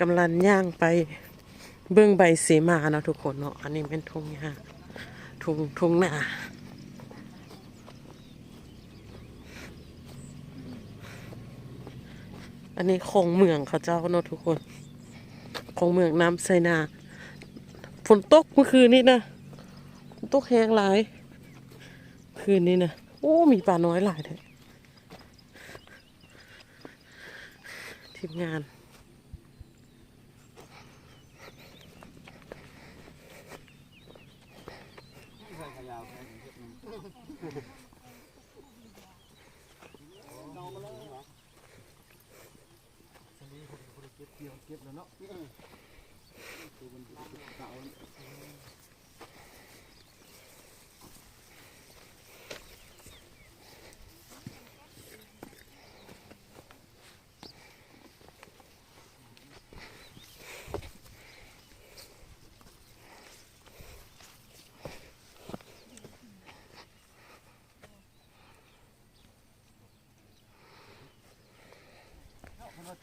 กำลังย่างไปเบื้องใบเสมาเนาะทุกคนเนาะอันนี้เป็นทุ่งหญ้าทุ่งทุ่งนาอันนี้คงเมืองเขาเจ้าเนาะทุกคนคงเมืองน้ำไซนาฝนตกเมื่อคืนนี้นะตกแห้งหลาย คืนนี้นะโอ้มีปลาน้อยหลายเลยทีมงาน ห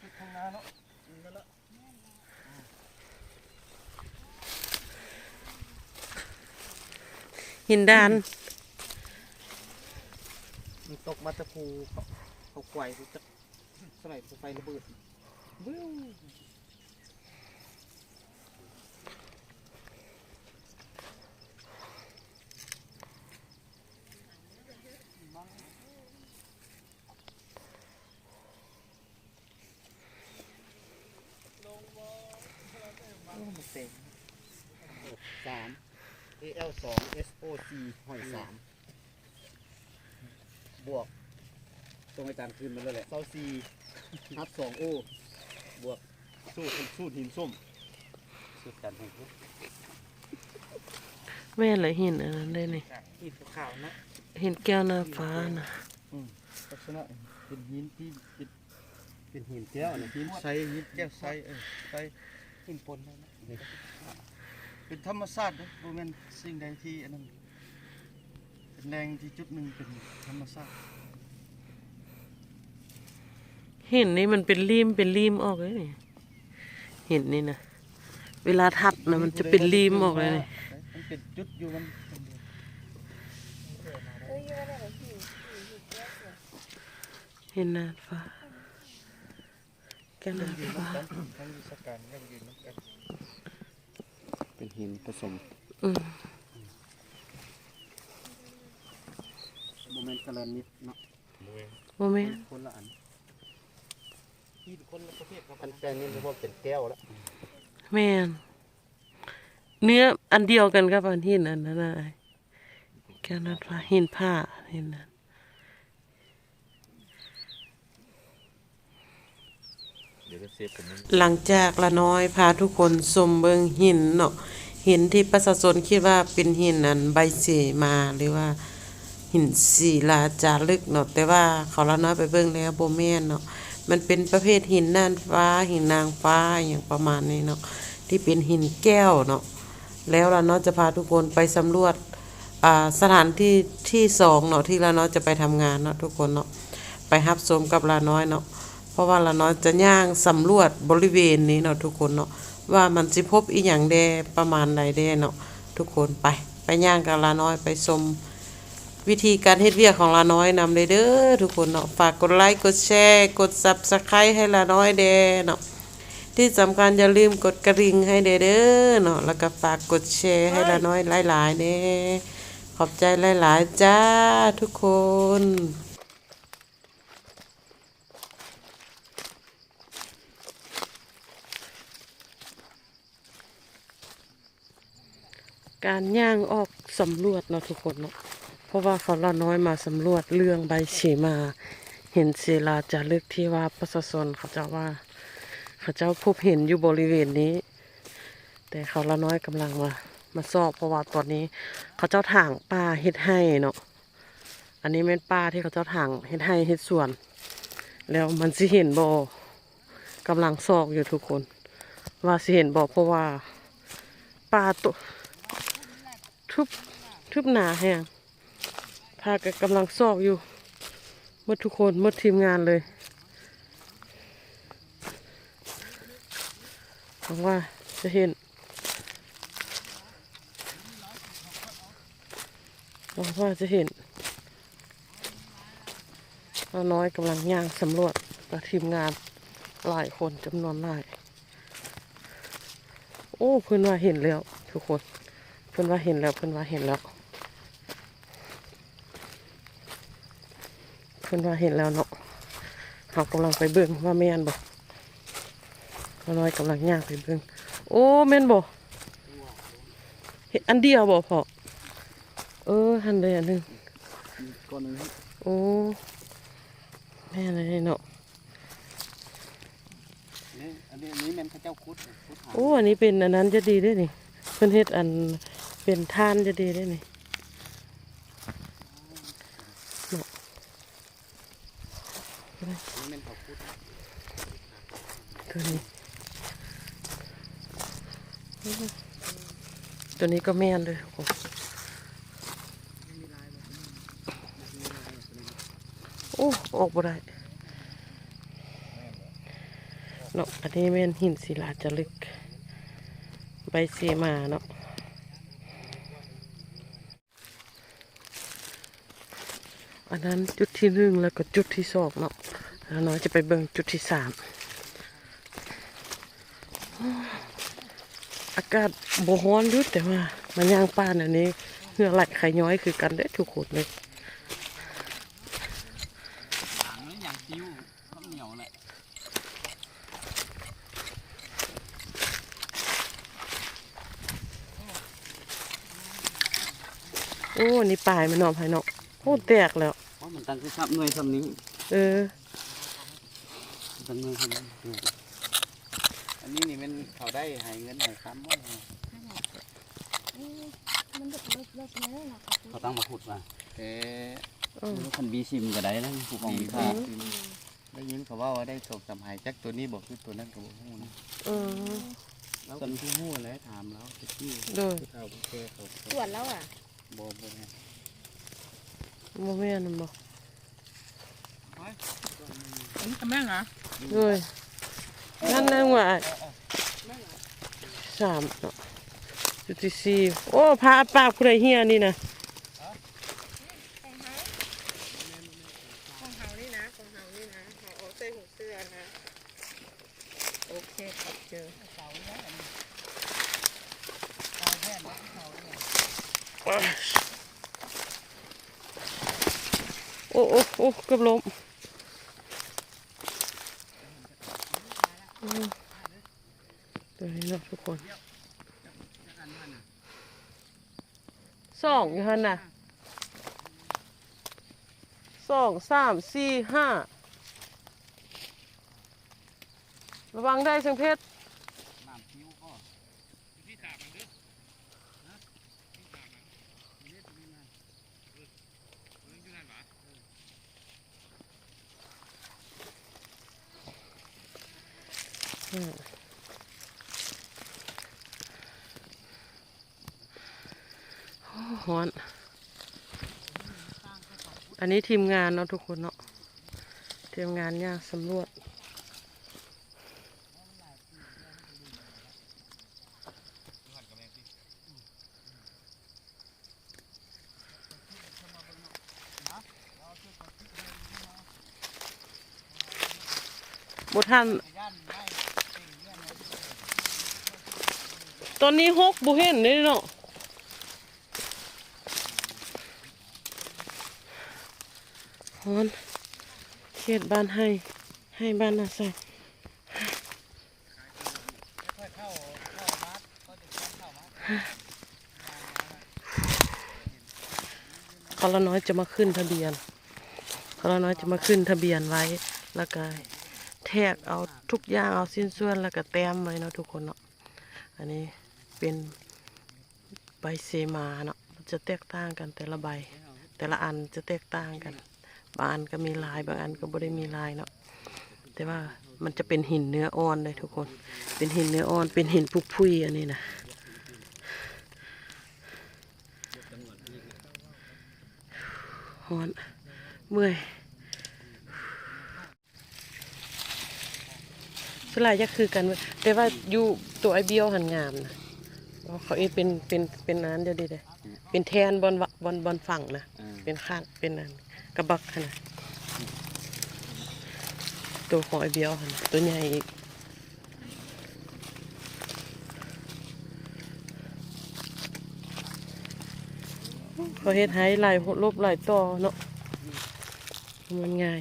ินดาน มันตกมาตะพูเขาเขาไกวเขาจะสมัยภูไฟระเบิดวิวโอ้มันเต็มสาม AL สอง SOC หอยสามบวกตรงอาจารย์คืนมาแล้วแหละเซาซีนับสองโอบวกสู้สู้หินส้มสุดกันให้ทุกแม่เลยหินอันนั้นได้นี่หินขาวๆนะหินแก้วหน้าฟ้านะลักษณะเป็นหินที่เป็นเป็นหินแก้วนะหินใสหินแก้วใสเออใสหินปนนะนี่ เป็นธรรมชาตินะโมเมนสิ่งใดที่อันนั้นเป็นแรงที่จุดหนึ่งเป็นธรรมชาติหินนี่มันเป็นริมเป็นริมออกเลยนี่หินนี่นะเวลาทัดนะมันจะเป็นริมออกเลยนี่มันเป็นจุดอยู่มันหินหน้าฟ้าแก้วหน้าฟ้า เป็นหินผสมอืมโมเมนต์กระแลนนิดเนาะโมเมนคนละอันหินคนละประเภทครับอันแปลงนี้เรียกว่าเป็นแก้วแล้วแม่นเนื้ออันเดียวกันกับอันหินอันนั้นนะแก้วหน้าฟ้าหินผ้าหินนั้น เดี๋ยวจะเซฟผม หลังจากละน้อยพาทุกคนชมเบิงหินเนาะหินที่ประชาชนคิดว่าเป็นหินอันใบเสมาหรือว่าหินศิลาจารึกเนาะแต่ว่าเขาละน้อยไปเบิ่งแล้วโบแม่นเนาะมันเป็นประเภทหินน่านฟ้า หินนางฟ้าอย่างประมาณนี้เนาะที่เป็นหินแก้วเนาะแล้วละน้อยจะพาทุกคนไปสำรวจอ่าสถานที่ที่สองเนาะที่ละน้อยจะไปทำงานเนาะทุกคนเนาะไปรับชมกับละน้อยเนาะ ราะว่าละน้อยจะย่างสำรวจบริเวณนี้เนาะทุกคนเนาะว่ามันสิพบอีหยังแดประมาณใดแดเนาะทุกคนไป ไปย่างกับละน้อยไปชมวิธีการเฮ็ดเวียกของลาน้อยนำเลยเด้อทุกคนเนาะฝากกดไลค์กดแชร์กด Subscribe ให้ลาน้อยเด้เนาะที่สำคัญอย่าลืมกดกระดิ่งให้เด้อเด้อเนาะแล้วก็ฝากกดแชร์ให้ลาน้อยหลายๆเด้ขอบใจหลาย ๆ จ้าทุกคน การย่างออกสำรวจเนาะทุกคนเนาะเพราะว่าเขาละน้อยมาสำรวจเรื่องใบเฉมา เห็นศิลาจารึกที่ว่าประชาชนเขาเจ้าว่า เขาเจ้าพบเห็นอยู่บริเวณนี้ แต่เขาละน้อยกำลังมามาสอบเพราะว่าตอนนี้ เขาเจ้าถางป่าเฮ็ดให้เนาะอันนี้แม่นป่าที่เขาเจ้าถางเฮ็ดให้เฮ็ดสวน แล้วมันสิเห็นบ่กำลังซอกอยู่ทุกคน ว่าสิเห็นบ่เพราะว่าป่าตัว ทุบทุบหนาแฮงพากันกำลังซอกอยู่หมดทุกคนหมดทีมงานเลยหวังว่าจะเห็นหวังว่าจะเห็นเราน้อยกำลังย่างสำรวจกับทีมงานหลายคนจำนวนหลาย โอ้เพื่อนว่าเห็นแล้วทุกคน พื่อนว่าเห็นแล้วเพื่อนว่าเห็นแล้วเพื่อนว่าเห็นแล้วเนาะเขากำลังไปเบิ่งว่าแม่นบ่เราน้อยกำลังย่างไปเบิ่งโอ้แม่นบ่เห็นอันเดียวบ่พอเออหันเลยอันหนึงก้อนหนึงครับโอ้แม่นเลยเนาะนี่อันนี้อันนี้แม่นพระเจ้าคุดคุดหางโอ้อันนี้เป็นอันนั้นจะดีได้นี่เพิ่นเฮ็ดอัน เป็นท่านจะดีได้นี่อันนี้แม่นเขาคุดตัวนี้ ตัวนี้ก็แม่นเลยโอ้โอ้ ออกบ่ได้เนาะอันนี้แม่นหินศิลาจารึก ใบเสมาเนาะ อันนั้นจุดที่หนึ่งแล้วก็จุดที่สองเนาะแล้วน้อยจะไปเบิ่งจุดที่สามอากาศบ่ร้อนยุดแต่ว่ามันย่างป้านอันนี้เหงื่อไหลไข่ย้อยคือกันได้ทุกคนเลยหางนี่อย่างติวข้าวเหนียวแหละโอ้ นี่ปลายมันนอนภายนอก อ้แตกแล้วเพราะมันตั้งคือซับหน่วยซ้ำนี้เออตั้งหน่วยซ้ำนี้อันนี้นี่มันเขาได้ใหายเงินใหายค้ำว่ามันเลิกเลิกเลิกแล้วล่ะเขาตั้งมาขุดมาเอ๊ะอืมคันบีซิมก็ได้นะผู้กองมีค่าได้ยินเขาว่าว่าได้ศพสำหายจักตัวนี้บอกคือตัวนั้นก็บอกฮู้นะเออแล้วคนที่ฮู้แล้วถามแล้วตะกี้โดยเขาแก่เขาตรวจแล้วอะบ่บ่แม่น บ่แม่นบ่นี่ทำแม่งเหรอโดยนั่นนั่นว่าสามเนาะจุดที่สี่โอ้พาปากผู้ใดเฮียนี่นะ ของเฮาของเฮานี่นะของเฮานี่นะเฮาเอาใส่หูเสื้อนะ โอเคครับเจอ โอ้โอ้โอ้เกือบล้มตัวนี้เนาะทุกคนสองอยู่หันน่ะสองสามสี่ห้าระวังได้เสังเพชร ฮ้อน อันนี้ทีมงานเนาะทุกคนเนาะ ทีมงานย่างสำรวจบท่าน ตอนนี้ฮกบุเห็นเลยเนาะฮอนเขตบ้านให้ ให้บ้านนาใส่เขาละน้อยจะมาขึ้นทะเบียนเขาละน้อยจะมาขึ้นทะเบียนไว้แล้วก็แทกเอาทุกอย่างเอาสิ้นส่วนแล้วก็แต้มไว้เนาะทุกคนเนาะอันนี้ เป็นใบเซมาเนาะจะแตกต่างกันแต่ละใบ แต่ละอันจะแตกต่างกัน บางอันก็มีลายบางอันก็บ่ได้มีลายเนาะแต่ว่ามันจะเป็นหินเนื้ออ่อนเลยทุกคน เป็นหินเนื้ออ่อน เป็นหินปุกพุยอันนี้นะฮอนเมื่อยสลายยักคือกัน แต่ว่าอยู่ตัวไอเบียวหันงามนะ เพราะเขาเองเป็นเป็นเป็นอันนั้นเดียวดีเลยเป็นแทนบอลวะบอลบอลฝั่งนะอ่าเป็นข้างเป็นอันกระบักขนาดตัวของไอเบียวหันตัวใหญ่อีกเขาเฮ็ดให้ลายลบลายต่อเนาะมันง่าย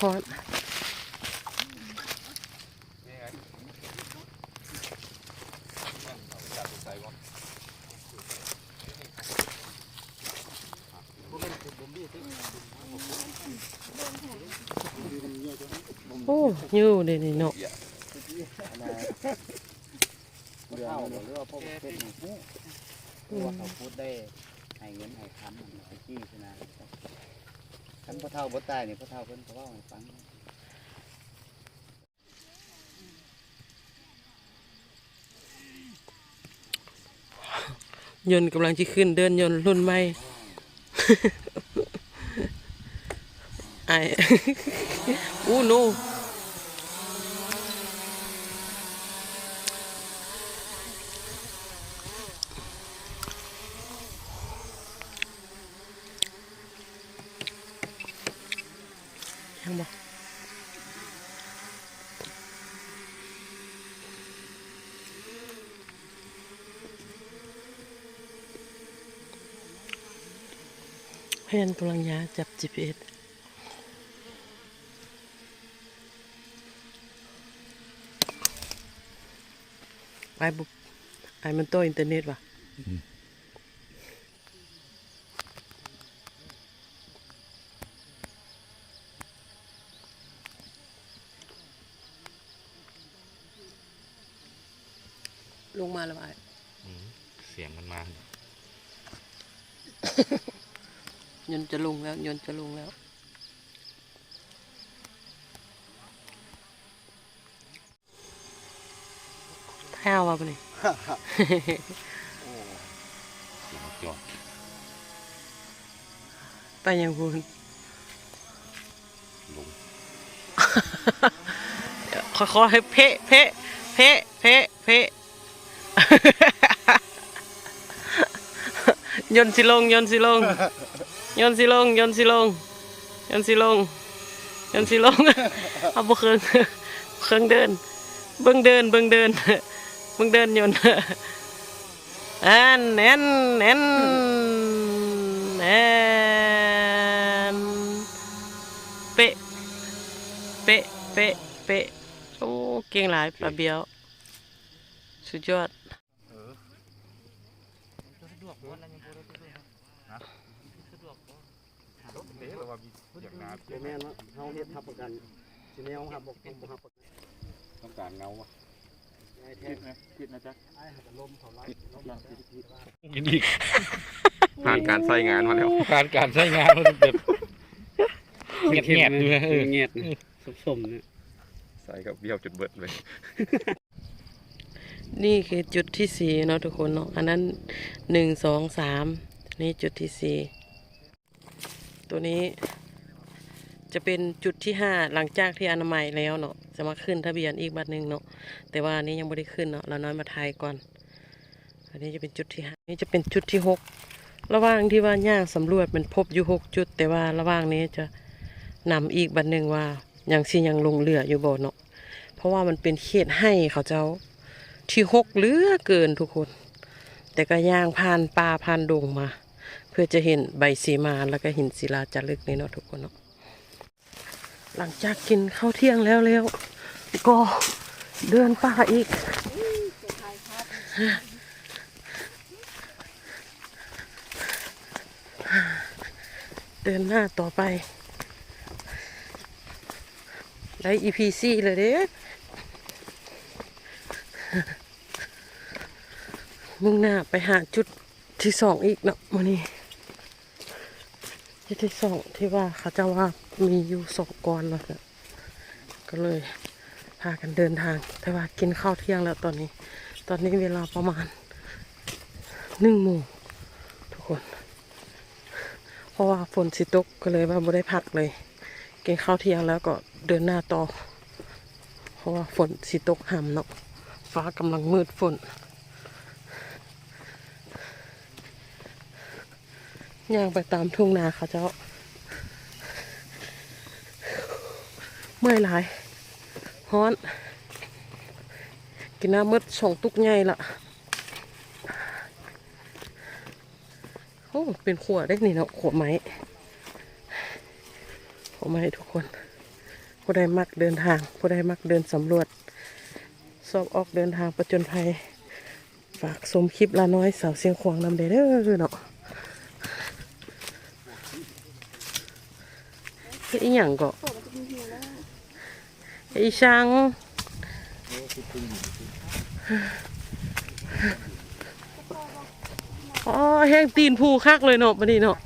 ฮอตโอ้ยู เดี๋ยนี้เนาะเรือเอาหรือว่าพวกเป็นหมูฮู้ตัวาเขาพูดได้ให้เงินให้คำมันไอ้จี้ชนะคันพ่อเฒ่าบ่ตายเนี่ยพ่อเฒ่าเพิ่นก็เว้าให้ฟังยนต์กำลังจะขึ้นเดินยนต์รุ่นใหม่ไออู้นู อนกำลังยาจับ GPS ไอ้บุไอ้มันโตอินเทอร์เน็ตว่ะลงมาแล้วไอ้เสียงมันมา ยนจะลงแล้ว ยนจะลงแล้วแพ้วว่ะปะนี่เสียไปยังพูนลงค่อยๆให้เพะเพะเพะเพะเพะยนสิลง ยนสิลง ยนสิลงยนสิลงยนสิลงยนสิลงเอาบ่เครื่องเครื่องเดิน เบิ่งเดินเบิ่งเดินเบิ่งเดินยนต์อันแอนแอนแอนเป๊ะเป๊ะเป๊ะเป๊ะโอ้เก่งหลายปลาเบียวสุดยอด แม่นว่าเฮาเฮ็ดทับประกันสิแนวหับบ่บ่หับประกันต้องการเงาวะไอ้แท้นะผิดนะจ๊ะไอ้หักลมเขาไล่ลมอย่างผิดผิดยินดีผ่านการใช้งานมาแล้ว การการใช้งานมันแบบเงียบเงียบๆอยู่นะเออ เงียบๆนะสมๆนะใส่กับเบี้ยวจุดเบิดเลย นี่คือจุดที่สี่เนาะทุกคนเนาะอันนั้นหนึ่งสองสามนี่จุดที่สี่ตัวนี้ จะเป็นจุดที่ห้าหลังจากที่อนามัยแล้วเนาะจะมาขึ้นทะเบียนอีกบัตรหนึ่งเนาะแต่ว่าอันนี้ยังไม่ได้ขึ้นเนาะเราน้อยมาทายก่อน อันนี้จะเป็นจุดที่ห้านี่จะเป็นจุดที่หกระหว่างที่ว่าย่างสำรวจมันพบอยู่หกจุด แต่ว่าระหว่างนี้จะนำอีกบัตรหนึ่งว่ายังสิยังลงเหลืออยู่บ่เนาะเพราะว่ามันเป็นเขตให้เขาเจ้าที่หกเหลือเกินทุกคน แต่ก็ย่างผ่านป่าผ่านดงมา เพื่อจะเห็นใบสีมาแล้วก็เห็นศิลาจารึกนี่เนาะทุกคนเนาะ หลังจากกินข้าวเที่ยงแล้วแล้ว ก็เดินป่าอีก เดินหน้าต่อไปได้ EPC เลยเด้มุ่งหน้าไปหาจุดที่สองอีกเนาะวันนี้จุดที่สองที่ว่าเขาจะว่า มีอยู่สองก้อนแล้วก็ก็เลยพพากันเดินทาง แต่ว่ากินข้าวเที่ยงแล้วตอนนี้ ตอนนี้เวลาประมาณหนึ่งโมงทุกคน เพราะว่าฝนสิตกก็เลยว่าไม่ได้พักเลย กินข้าวเที่ยงแล้วก็เดินหน้าต่อ เพราะว่าฝนสิตกห่ำเนาะฟ้ากำลังมืดฝนย่างไปตามทุ่งนาเขาเจ้า มื่อยหลายฮ้อน กินน้ำมืดสองตุกใหญ่ละโอ้เป็นขวดได้นี่เนาะขวดไม้ขวดไม้ทุกคนผู้ใดมักเดินทางผู้ใดมักเดินสำรวจสอบออกเดินทางประจนภัยฝากสมคลิปละน้อยสาวเสียงขวางนำเด้อเด้อเนาะเฮ็ดอีหยังก็ เฮ็ดอีช่างอ๋อแห้งตีนผูคักเลยเนาะบัดนี้เนาะ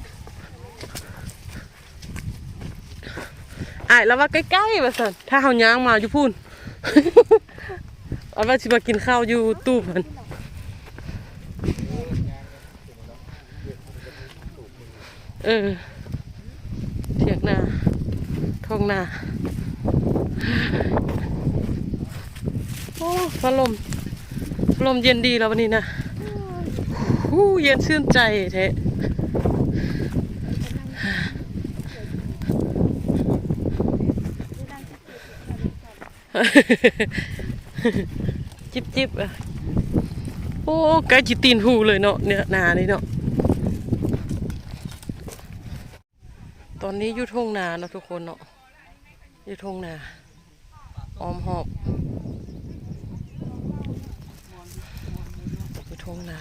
อายแล้วว่าใกล้ๆว่าสันถ้าเฮาย่างมาอยู่พูนเอาว่าสิมากินข้าวอยู่ตู้มันเออเถียงนาทองนา โอ้พัดลมพัดลมเย็นดีแล้ววันนี้นะฮู้เย็นชื่นใจแท้จิบจิบอะโอ้ใกล้จิตีนหูเลยเนาะเนี่ยนานี่เนาะตอนนี้อยู่ทุ่งนาเนาะทุกคนเนาะอยู่ทุ่งนา ออมหอบอยู่ทุ่งนา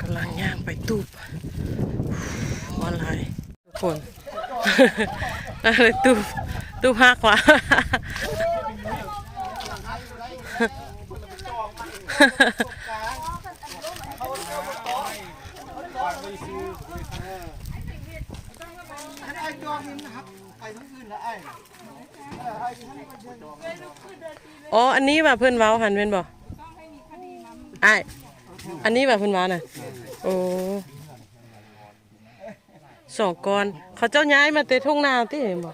กำลังย่างไปตูบออนไลน์ทุกคนอะไรตูบตูบหักว่ะไอ้จองนี่นหักไปทั้งคืนละไอ้อ๋อ อันนี้ว่าเพื่อนเว้าหันเป็นบ่ไอายอันนี้ว่าเพื่อนเว้าน่ะ โอ้สองกอนเขาเจ้าย้ายมาเตะทุ่งนาที่เห็นบ่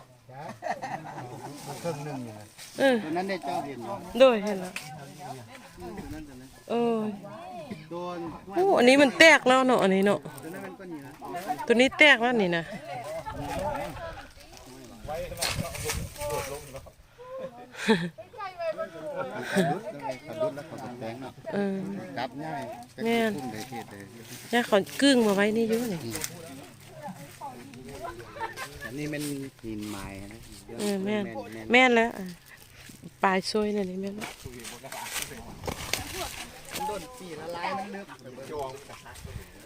เครื่องหนึงอยู่นะเออตัวนั้นได้เจ้าเห็นบ่โดยเห็นแล้วเออโดนโอ้อันนี้มันแตกแล้วเนาะอันนี้เนาะตัวนั้นมันก็นี่นะตัวนี้แตกแล้วนี่นะ เนาะเออ กลับง่ายแม่นทุ่มได้เทศเลยเนี่ยเขากึ้งมาไว้นี่อยู่นี่อันนี้มันหินไม้นะเออแม่นแม่นแม่นแล้วอะปลายซอยนั่นนี่แม่นแล้วโดนปีละลายมันลึก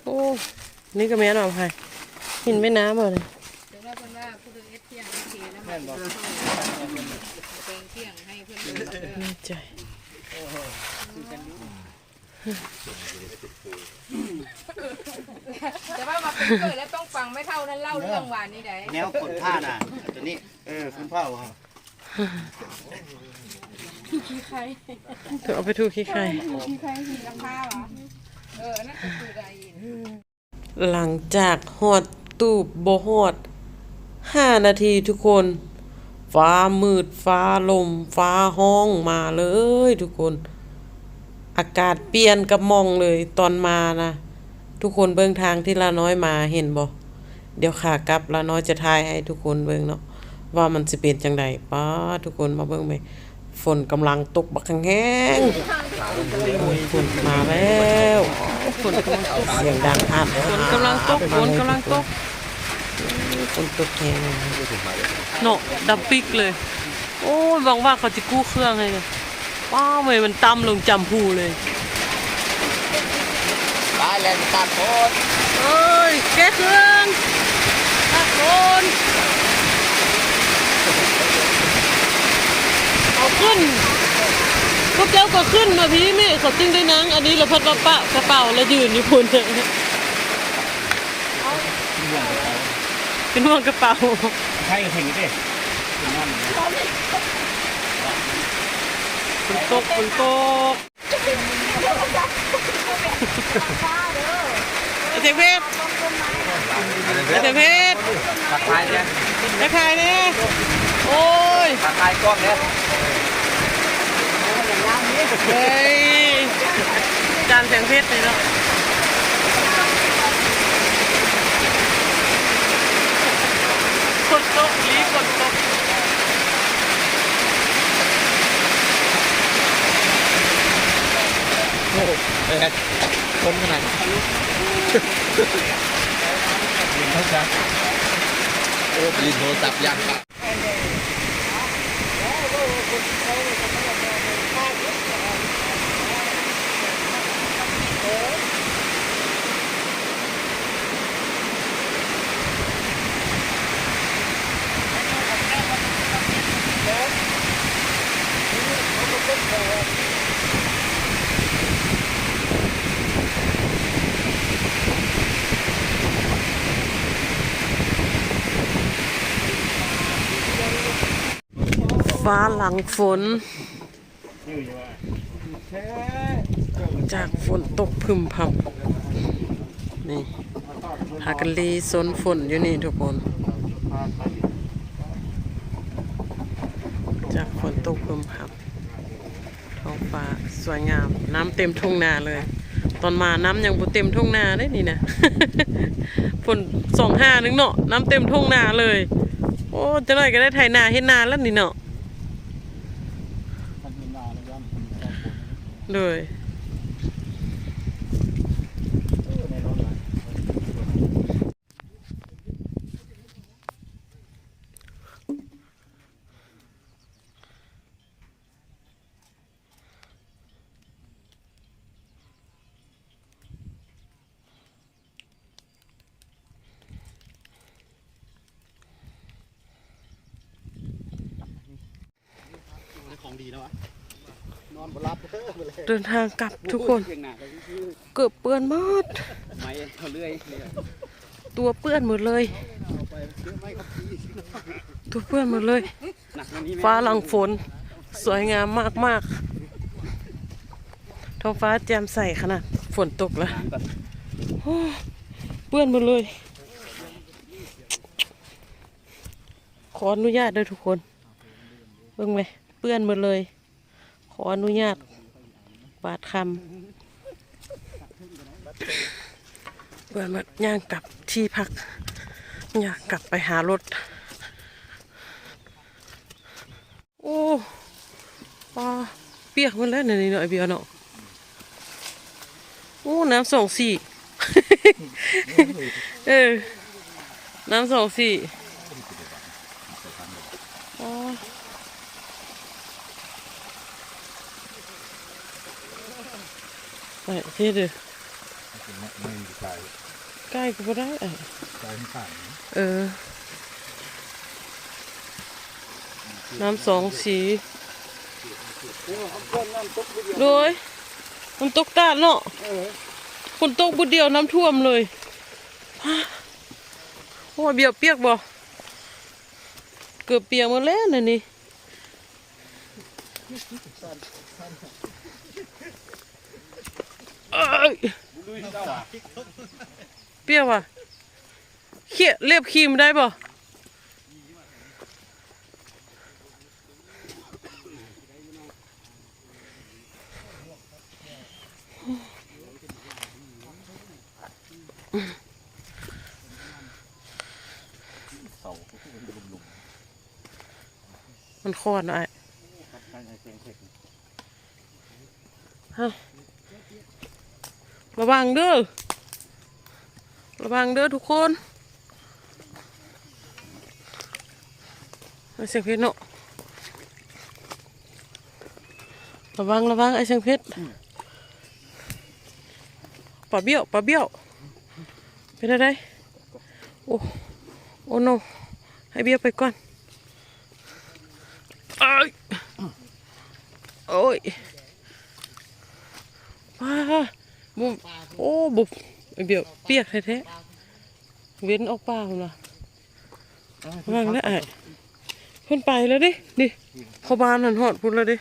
โอ้นี่ก็แม่นเอาไปหินแม่น้ำเอาเลยเดี๋ยวว่าเพิ่นว่าผู้เดินเอ ม่นบอกเป็นเที่ยงให้เพิ่นเดินดีใจแต่ว่ามาเป็นเกิดแล้วต้องฟังไม่เท่านั้นเล่าเรื่องหวานนี่ได้แนวขนผ้าน่ะตัวนี้ เออคุณพ่อว่าเธอเอาไปทูขี้ใครมีใครหินลำพาวะเอออันนั่นก็คือได้ยินหลังจากหอดตูบโบหอด ห้านาทีทุกคน ฟ้ามืดฟ้าลม ฟ้าห้องมาเลยทุกคน อากาศเปลี่ยนกับมองเลยตอนมานะ ทุกคนเบิ่งทางที่ละน้อยมาเห็นบ่เดี๋ยวขากลับละน้อยจะทายให้ทุกคนเบิ่งเนาะว่ามันสิเป็นจังไดป้าทุกคนมาเบิ่งไปฝนกำลังตกบักแห้งโอ้ยฝนมาแล้วฝนกำลังตกเสียงดังอัดฝนกำลังตกฝนกำลังตก ฝนตกแห้งเนาะดับปิกเลย โอ้ยหวังว่าเขาจะกู้เครื่องให้เลยว้าวเว้ยมันต่ำลงจำพูเลยตายแล้วตัดโคตรเอ้ยแกเครื่องตะโกนเอาขึ้นพวกเจ้าก็ขึ้นมาพี่แม่เขาตึงได้นังอันนี้เราพัดว่าปะกระเป๋าแล้วยืนอยู่พุ่นเป็นห่วงกระเป๋า ใช่เห็นดิฝนตกฝนตกไอเทพเพชรไอเทพเพชรตัดท้ายเนี่ยจะขายเนี่ยโอ้ยตัดท้ายกล้องเนี่ยเฮ้ยจานเสียงเพชรเลยเนาะ ฝนตกลีฝนตกคนขนาดนี้โอ้ยโทรศัพท์ยัง ครับฟ้าหลังฝน จากฝนตกพึมพำนี่หากันลีซนฝนอยู่นี่ทุกคน จากฝ นตกพึมพำท้องฟ้าสวยงาม น้ำเต็มทุ่งนาเลย ตอนมาน้ำยังบ่เต็มทุ่งนาได้นี่นะฝนสองห้านึงเนาะน้ำเต็มทุ่งนาเลย โอ้จะหน่อยก็ได้ไถนาเฮ็ดนาแล้วนี่เนาะเลย ดีแล้วอะนอนบหลับเด้อไปเลยเดินทางกลับทุกคนเพียงหน้าก็คือเกือบเปื้อนหมด ไม้เขาเลื่อยเนี่ยตัวเปื้อนหมดเลยเอาไปเชื่อไหมครับพี่ตัวเปื้อนหมดเลยหนักกว่านี้ไหมฟ้าหลังฝน สวยงามมากมากๆท้องฟ้าแจ่มใสขนาดฝนตกแล้วล้างก่อนเปื้อนหมดเลย ขออนุญาตด้วยทุกคนเบิ่งไหมเปื้อนหมดเลย ขออนุญาตบาดคำเปื้อนมดย่างกลับที่พักย่างกลับไปหารถ โอ้ปลาเปียกหมันแล้วในนี้เนาะไอเบียร์เนาะโอ้น้ำสองสี่เออน้ำสองสี่อ๋อ ไปที่เด้อใกล้ก็บ่ได้อะเออ น้ำสองสีโดยมันตกตาเนาะฝนตกบุดเดียวน้ำท่วมเลยโอ้ยเบียวเปียกบ่เกือบเปียกหมดแล้วนี่ะนี่ เอ้ยเปียว่ะเขี้ยเรียบครีมได้บ่มันคอนอะฮ ระวังเด้อ ระวังเด้อทุกคนไอ้เสียงเพชรเนาะ ระวังระวังไอ้เสียงเพชรปลาเบี้ยวปลาเบี้ยว เป็นอะไร โอ้โอ้โนให้เบี้ยวไปก่อน เอ้ยโอ้ยว้า บุโอ้บุไอเบี้ยวเปียกแท้ๆเว้นออกปากเลยว่ะระวังนะไอ้เพิ่นไปแล้วดิดิเข้าบ้านหันหอดพุ่นแล้วดิ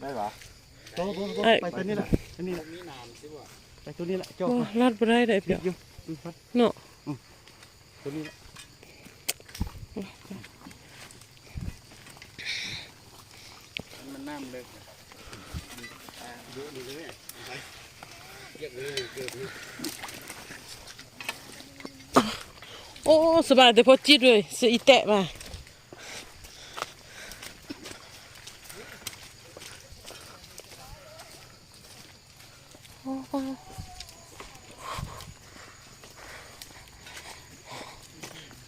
ได้ปะโตโตโตไปตัวนี้แหละตัวนี้แหละมีน้ำสิบ่ไปตัวนี้แหละจอโอ้ดลาดบ่ได้ได้เปียกอยู่อืมไปเนาะตัวนี้แหละ มันน้ำเลิก โอ้ สบายแต่พอจิตเลยสิอีแตะมาโอ้โห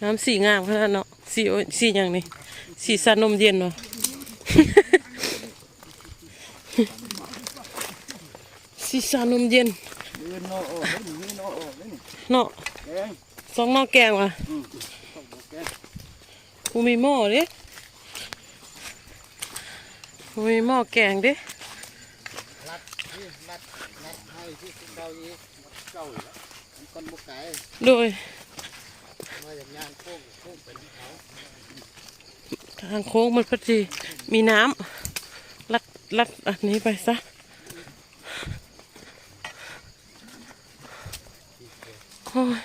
น้ำสีงามขนาดเนาะสีโอ้ยสีอย่างนี้สีสันนมเย็นเนาะสีสันนมเย็นยืนโนโอ้เล่นยืนโนโอ้เล่นเนาะแกงสองนอกแกงว่ะ อืมต้องบอกแกง กู มีหม้อเด้กูมีหม้อแกงเด้รัดนี่รัดรัดให้ที่เก่าอีกเก่าอีกแล้วมันคนบุกไก่โดยมาอย่างงานโค้งโค้งเป็นเขาทางโค้งมันพอดีมีน้ำลัดลัดอันนี้ไปซะโอ้ย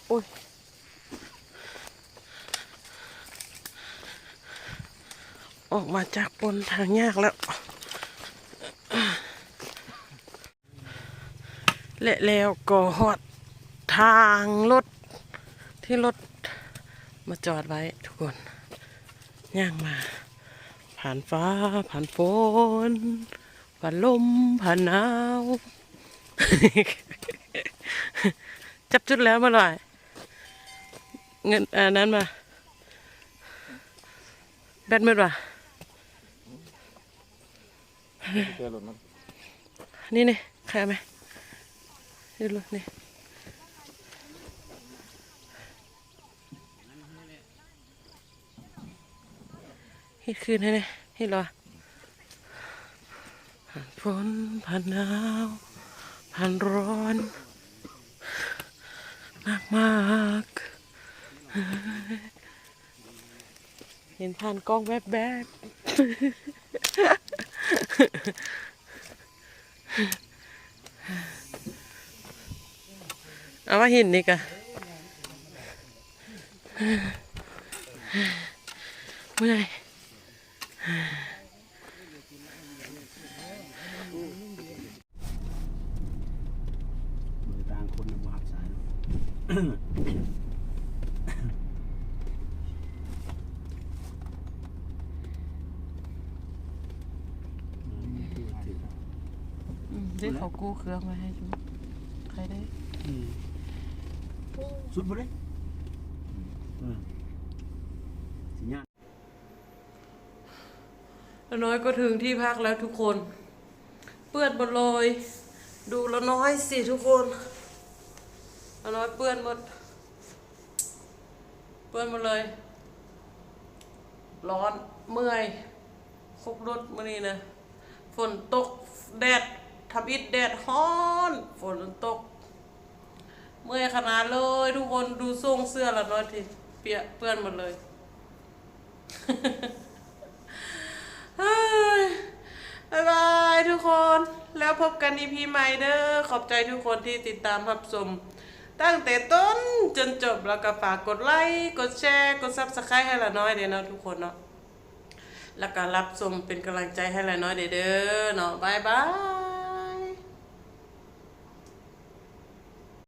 โอ้ยออกมาจากบนทางยากแล้ว และแล้วก็หอดทางรถที่รถมาจอดไว้ทุกคน ย่างมา ผ่านฟ้าผ่านฝน ผ่านลม ผ่านหนาว จับจุดแล้วมาหน่อย เงินอันนั้นมา แบตมืดว่ะเจอหลุดมันนี่นี่ใครเอาไหมนี่ลูกนี่เฮ็ดคืนให้เนี่ยเฮ็ดเหรอผ่านฝนผ่านหนาวผ่านร้อนมากมากๆ เห็นผ่านกล้องแวบแบบๆเอาว่าเห็นนี่กะเมื่อยอต่างคนมาหักสาย ได้ เขากู้เครื่องมาให้จุใครได้สุดบ่ได้สิญาณละน้อยก็ถึงที่พักแล้วทุกคน เปื้อนหมดเลยดูละน้อยสิทุกคนละน้อยเปื้อนหมด เปื้อนหมดเลย ร้อนเมื่อยคกรถมื่อนี้นะฝนตกแดด ทับอิดแดดฮ้อนฝนตก เมื่อยขนาดเลยทุกคนดูทรงเสื้อละน้อยทีเปียเปื้อนหมดเลยบายบายทุกคนแล้วพบกันอีพีใหม่เด้อขอบใจทุกคนที่ติดตามรับชมตั้งแต่ต้นจนจบแล้วก็ฝากกดไลค์กดแชร์กดซับสไครต์ให้ละน้อยเด้อเนาะทุกคนเนาะแล้วก็รับชมเป็นกำลังใจให้ละน้อยเด้อเนาะบายบาย